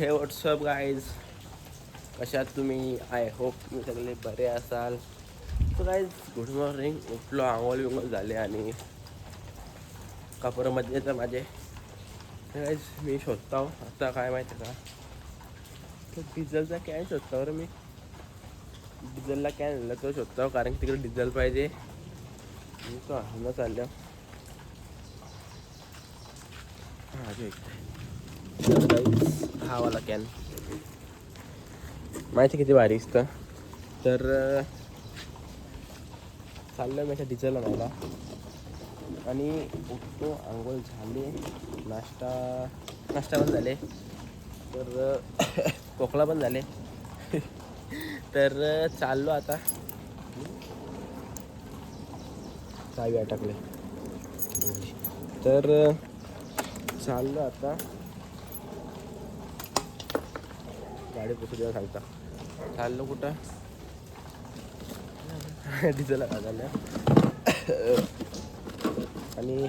हे WhatsApp guys कशात तुम्ही? आय होप तुम्ही सगळे बरे असाल. तर गाईज गुड मॉर्निंग उठलो आंघोळ बिंगोळ झाले आणि कापडामध्ये तर माझे गाईज मी शोधतो. आता काय माहिती का? तर डिझेलचा कॅन शोधतो बरं मी. डिझेलला कॅन आणला तो शोधतो कारण की तिकडे डिझेल पाहिजे. मी तो आणलं चाललं. हा जो इकडे तर guys, हा वाला कॅन माहिती किती भारी असतं तर चाललं मी डिझेल आणायला आणि उठतो आंघोळ झाले नाश्ता नाश्ता पण झाले. तर अं, खोकला पण झाले. तर चाललो आता. चावी अटकले. तर चाललो आता. गाडी पुसू देवा सांगता. चाललो कुठं? डिझेल झालं आणि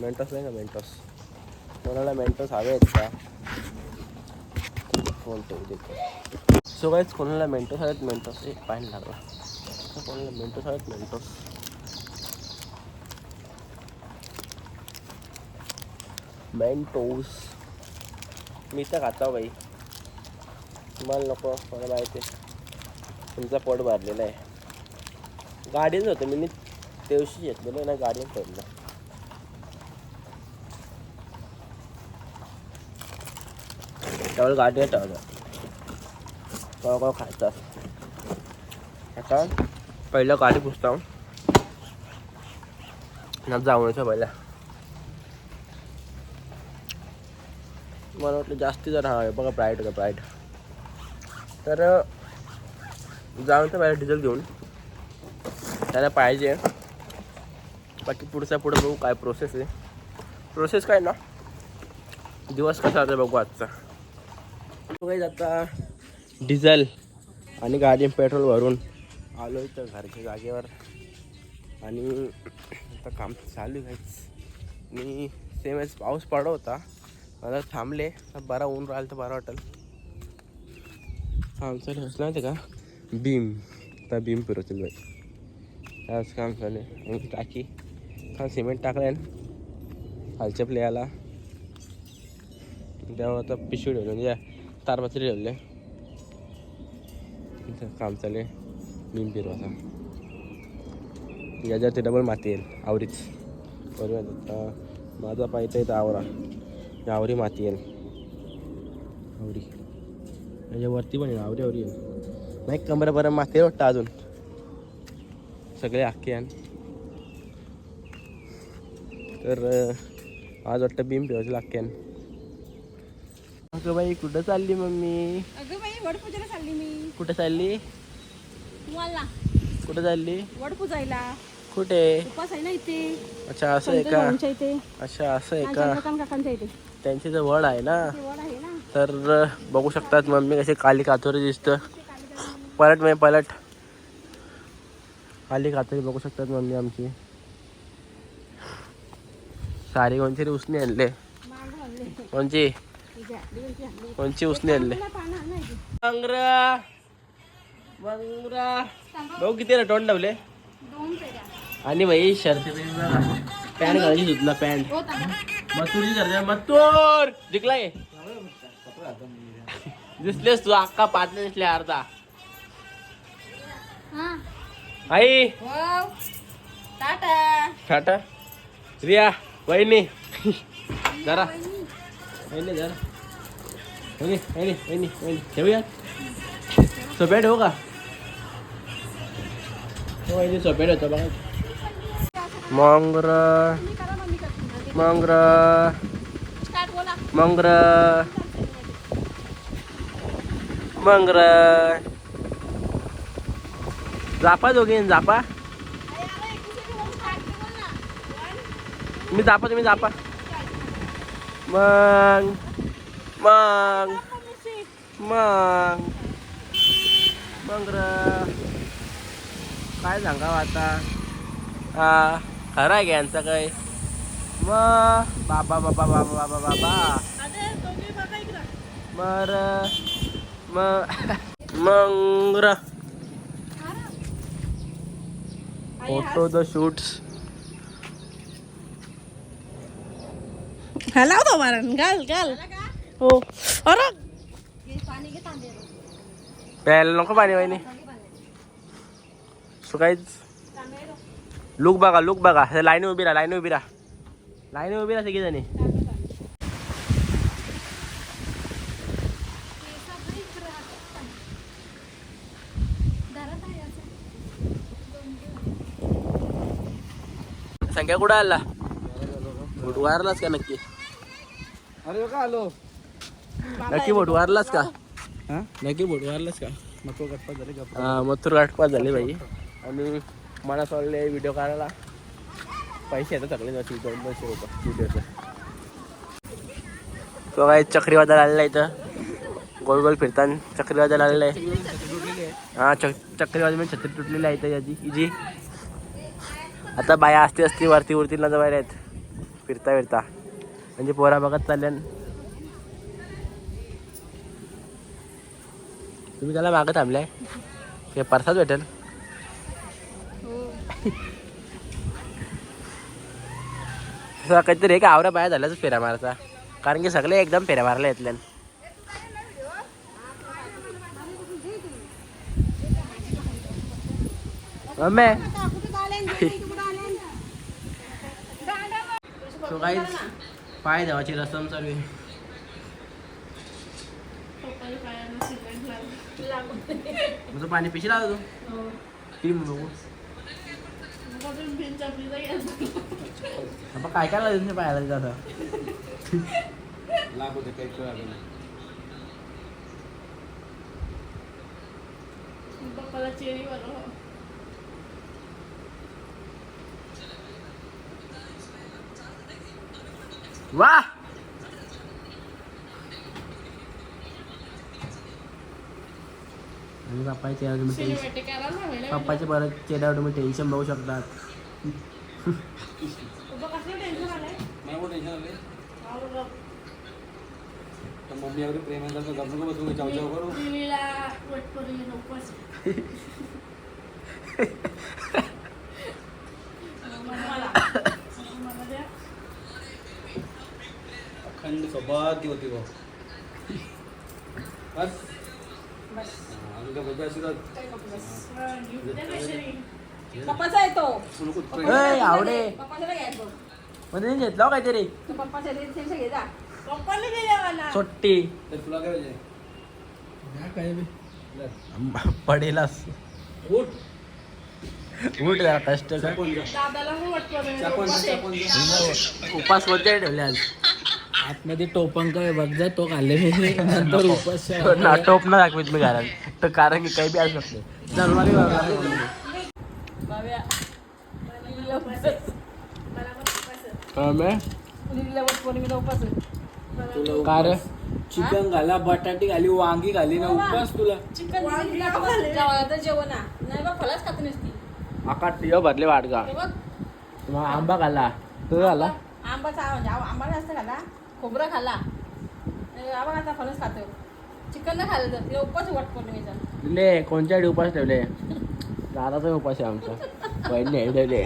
मेंटॉस नाही का मेंटॉस? कोणाला मेंटॉस हवे आहेत का? फोन ठेवू देतो सो काहीच कोणाला मेंटॉस हवेत मेंटॉस. एक पाणी लागला. कोणाला मेंटॉस हवेत मेंटॉस. मेंटोस. मी तर खाता बाई तुम्हाला नको मला माहिती तुमचा पोट भरलेला आहे. गाडीच होतं मी त्या दिवशी घेतलेलं ना गाडीच ठेवलं त्यावेळेस गाडी ठेवलं केव्हा केव्हा खायचं. आता पहिलं गाडी पुसतो ना जाऊनच्या पहिल्या मला वाटलं जास्ती जर हा बघा ब्राईट होता ब्राईट तर जाऊन तर मला डिझेल घेऊन. त्याला पाहिजे. बाकी पुढचा पुढं बघू काय प्रोसेस आहे. प्रोसेस काय ना? दिवस कसा होता बघू आजचा. तो काही आता डिझेल आणि गाडी पेट्रोल भरून आलो तर घरच्या जागेवर. आणि आता काम चालू आहे मी आणि सेम पाऊस पडला होता. मला थांबले. तर बरा ऊन राहिलं तर बरं वाटेल. काम चालू असलं ते का भीम आता भीम फिरवतील बाई आज काम चालू आहे टाकी हा सिमेंट टाकलं आहे खालच्या प्लेयाला तेव्हा आता पिशवी ठेवली म्हणजे तारपत्री ठेवले इथं काम चालू आहे बीम फिरवाचा याच्यावरती डबल माती येईल आवरीच बरोबर आता माझा पाहिजे इथं आवरा आवरी माती येईल आवरी याच्यावरती पण येईल आवरी आवरी येईल नाही कमऱ्यापर्यंत माती आहे वाटतं अजून. सगळे आण. तर आज वाटतं बीम ठेवायचं अख्ख्यान अगं बाई कुठं चालली मम्मी? अगं बाई वड पूजाला चालली मी. कुठं चालली? कुठं चालली? वड पूजायला कुठे? उपास आहे ना इथे. अच्छा असं आहे का? इथे. अच्छा असं आहे का? चंद्रकांत काकांच्या इथे. त्यांची तर वड आहे ना? ते वड आहे ना? तर बघू शकतात मम्मी कसे काली कातोरी दिसतं. पलट मी पलट. काली कातोरी बघू शकतात मम्मी आमची. सारी कोणची उसने आणले? कोणची? कोणची उसने आणले? बंगरा. बंगरा. बघू किती तोंड लावले. आणि भाई शर्ट पॅन्ट घालायची सुद्धा पॅन्ट. हो तांदूळ. मथुरची शर्ट जिंकलाय. दिसलेस तू अक्का पाच दिसले अर्धा. हा. आई. टाटा. टाटा. रिया वहिनी. जरा. वहिनी जरा. वहिनी वहिनी वहिनी वहिनी. ठेवूया? सोप्या ठेवू का? हो, वहिनी सोप्या ठेवतो बघा. मंगर. मंगर. मंगर. मंगर. जापा दोघे जापा मी जापा तुम्ही जापा मग मग. मग. मग र काय सांगावं आता? हा खरं आहे यांचं काय मग बाबा बाबा बाबा बाबा बाबा. बर मग मग र फोटो द शूट्स हा लावतो मारण घाल घाल हो अरे प्यायला नको पाणी वाहिनी सो काहीच लुक बघा लुक बघा लाईन उभी राहा लाईन उभी राहा लाईन उभी राहा सगळी जणी संख्या कुठं आला? बुटवारलाच का नक्की? अरे का आलो? नक्की बुटवारलाच का? हा? नक्की बुटवारलाच का? तो गप्पा झाले हा मथुर गाठपात झाली बाई आणि मला चालले व्हिडिओ काढायला पैसे येतात सगळे नसतील दोन दोनशे रुपये व्हिडिओचे तो काय चक्रीवादळ आलेला आहे इथं? गोल गोल फिरताना चक्रीवादळ आलेलं आहे. हा चक चक्रीवादळ म्हणजे छत्री तुटलेली आहे इथं याची जी आता बाया असते असती वरती वरती ना बाहेर आहेत फिरता फिरता. म्हणजे पोरा बघत चालल्यान. तुम्ही त्याला मागत थांबलाय? ते परसाच भेटेल. असं काहीतरी एक आवरा बाया झाल्याच फेऱ्या मारायचा. कारण की सगळे एकदम फेऱ्या मारल्या येतल्यान. मम्मी सो काहीच पाय देवाची रसम चालू आहे. तुझं पाणी पिशी लागतो तू? किती बघू. आपण काय काय लागेल तुझ्या पायाला जातं लाभ होते काही कळ आलं नाही पप्पाला चेरी बरोबर वा आणि पप्पाच्या चेहऱ्यावर तुम्ही टेन्शन सिनेमॅटिक करायला लागले पप्पाच्या परत चेहऱ्यावर तुम्ही टेन्शन बघू शकतात पप्पा कसलं टेन्शन आलंय नाही मोठं टेन्शन आले अहो, तर मम्मी एवढी प्रेम आहे तर गप नको बसून चाव चाव करू दिल्लीला वटपरी नकोच मला मला द्या अखंड सोबत ती होती बस. पप्पाचा ए, आवडे. पप्पाचा नाही घ्यायचो मध्ये नाही घेतला हो काहीतरी? तो पप्पाच्या रिसेप्शन घे जा पप्पाने दिल्या मला. सोट्टी. तर तुला काय पाहिजे? पडेलास उठ. उठ जरा कष्ट कर. चाकून जा दादाला पण वटपरी चाकून जा चाकून जा उपास कोणते ठेवले आज. आतमध्ये टोपंक बघ जा तो खाल्ले मी. नंतर उपास ना टोप ना दाखवीत मी घरात. तर कारण की काही बी असू शकते. आहे. मला चिकन घाला बटाटी घाली वांगी घाली ना उपास तुला. चिकन जेवण तर जेवण. नाही बा फलाच खात नसती. आकाश भरले बघ. मग आंबा खाल्ला तू म्हणजे आव- आंबा जास्त खाल्ला खोबरं आंबा आता फणस खातो. चिकन खाल्लं तर. ते वट पौर्णिमेचा ले कोणत्या डे उपास ठेवले? दादाचा उपास आहे आमचा. वहिनी ठेवले.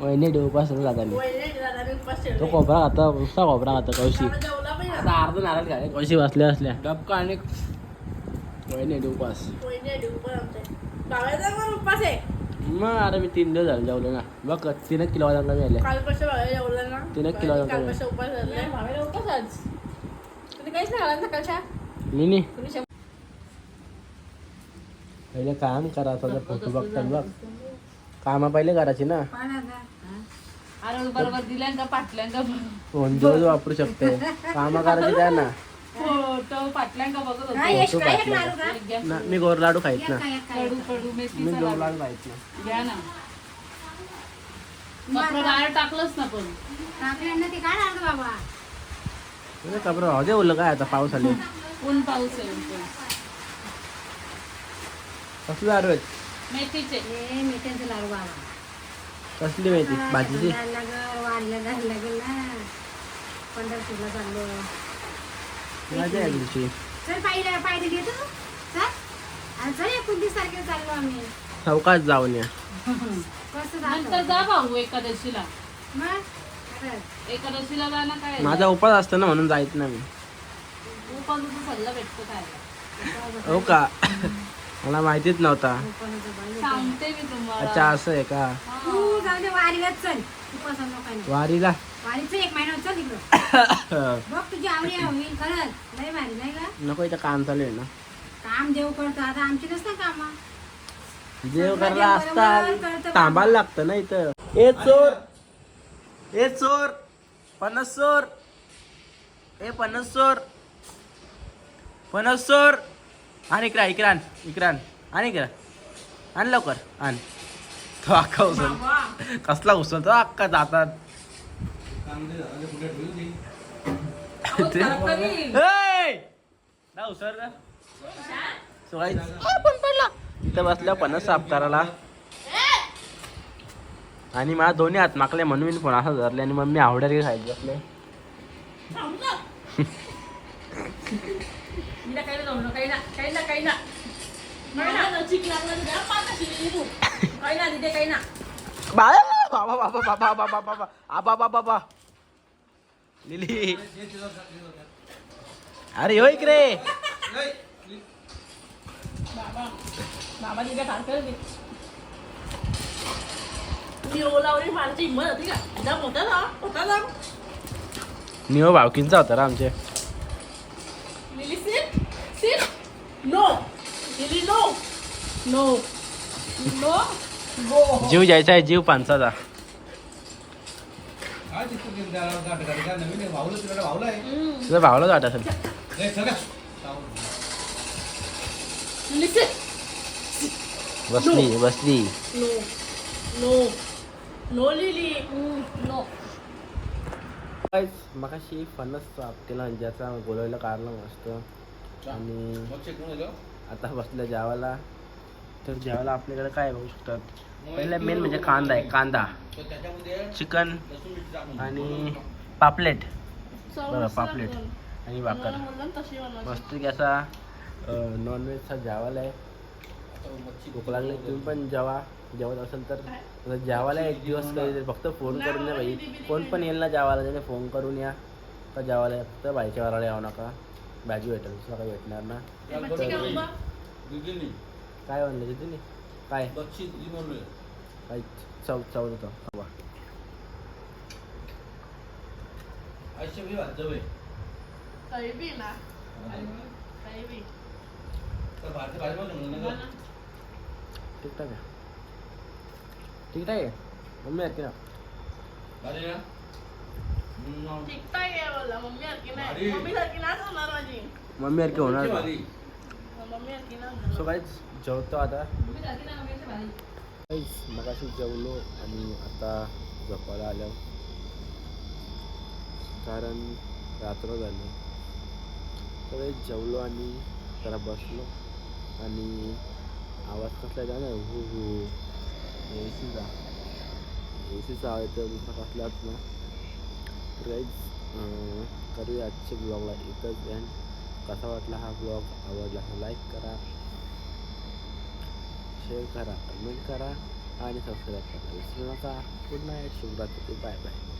वहिनी डे उपास ठेवले. तो कोपरा खाता नुसता कोपरा खाता कौशी. आता अर्ध नारळ खाय कौशी बसल्या असल्या डबका आणि वहिनी डे उपास. वहिनी आहे उपास आमचे. बाबाचा पण उपास आहे. मग अरे मी तीन दिवस झाले जेवलो ना. बघ तीन किलो वाजता मी जेवला ना? तीन किलो बाबाने जातो. कालपासून उपास धरलाय. नाही भावेला उपवास आज. तुम्ही काहीच नाही खाल्ला ना सकाळच्या? मी नाही. तुम्ही शंभर पहिले काम करा स्वतः फोटो बघतात बघ. कामा पहिले करायची ना. बरोबर फोन दिवस वापरू शकते. कामा करायची काय ना. फोटो बघत होतो. ना मी गोर लाडू खायत ना. कडू कडू मेथी मी गोर लाडू. खायत ना. घ्या टाकलंच ना पण. राहू दे ओलं काय आता पाऊस आले. ऊन पाऊस आहे ऊन पाऊस. कसली लाडू आहेत? मेथीचे. मिठाचं लाडू बाबा. कसली माहिती भाजीची? वाढलं लागलं ना पंढरपूरला चाललो. मजा आहे तुमची चल चल. आणि चल एकोणतीस तारखेला चाललो आम्ही. चौकात जाऊन या. कसं नंतर जातो जा भाऊ एकादशीला. मग? खरंच. एकादशीला जा ना काय? माझा उपास असतो ना म्हणून जायचं ना मी. उपासाचा सल्ला भेटतो काय हो का? मला माहितीच नव्हता. सांगते मी तुम्हाला. अच्छा असं आहे का? तू जाऊ दे वारीलाच चल. उपासन लोकांनी वारीला? वारीचं एक महिना चल तिकडं. बघ तुझी आवडी होईल खरंच. लय भारी नाही का? नको इथं काम चालू आहे ना. काम देव करतो. आता आमची नसतं काम. देव करला असता. थांबायला लागतं ना इथं. ए चोर! ए चोर! पन्नास चोर! ए पन्नास चोर! पन्नास चोर! आण इकडे आण, इकडे आण. इकडे. आण लवकर आण. तो अख्खा उचल कसला उचलतो अख्खा जातात. इथं बसल्या पन्नास साफ करायला. आणि मला दोन्ही हात माकले म्हणून मी फोन असं धरले आणि मम्मी आवड्या रे खायला बसले. हिला काही ना जाऊ ना काही ना काही ना काही ना काही ना चिक लागला तुझ्या पाच शिरली तू काही ना तिथे काही ना बाबा बाबा बाबा बाबा बाबा बाबा आबा बाबा बाबा लिली अरे हो इकडे नाही, बाबा बाबा तिथे सारखं दे मी ओलावरी मारची हिंमत होती का जा मोठा जा मोठा जा निओ भावकींचा होता रा आमचे Lily sit sit no Lily no no no go जीव जायचा आहे जीव पानसाचा. तुझा भावलाच वाटत असेल. बसली बसली no. No. No. Lily. No. मगाशी फणस केला ज्याचा बोलवायला काढला मस्त आणि. आता बसलं जेवायला. तर जेवायला आपल्याकडे काय बघू शकतात? पहिला मेन म्हणजे कांदा आहे कांदा. चिकन. आणि पापलेट. बरं पापलेट आणि बनवायची. मस्त की असा नॉनव्हेजचा जेवायला आहे भूक लागली तुम्ही पण जेवा जेवत असेल तर जेवायला एक दिवस कधी फक्त फोन करून या भाई कोण पण येईल ना जेवायला त्याने फोन करून या. तर जेवायला. फक्त बाईच्या वराला यावं नका. भाजी भेटेल दुसरं काही भेटणार ना. काय बरं बनवा? दिदीनी. काय म्हणलं तिथे काय मच्छी दिदी बनवली. काय चव चव देतो हवा आयुष्य बी वाजव आहे. काही बी ना काही बी तर भारतीय भाजी बनवून नका. ठीक ठाक आहे ठीक ठाक आहे मम्मी आहेत की ना भारी ना? हम्म. टिकता आहे बोला मम्मी सारखी भारी. नाही मम्मी सारखी नाच होणार माझी मम्मी सारखी होणार मच्छी का? भारी. मम्मी सारखी ना सो काहीच जेवतो आता. मम्मी सारखी मगाशी जेवलो आणि आता झोपायला आलो. कारण रात्र झाली. तर जेवलो आणि जरा बसलो. आणि आवाज कसला येतो ना? हो ए सीचा ए सीचा आवाज तर दुसरा कसलाच ना तर काहीच करूया आजच्या ब्लॉगला एकच अँड कसा वाटला हा ब्लॉग आवडला तर लाईक करा शेअर करा कमेंट करा आणि सबस्क्राईब करा. विसरू नका. गुड नाईट शुभरात्री. Bye bye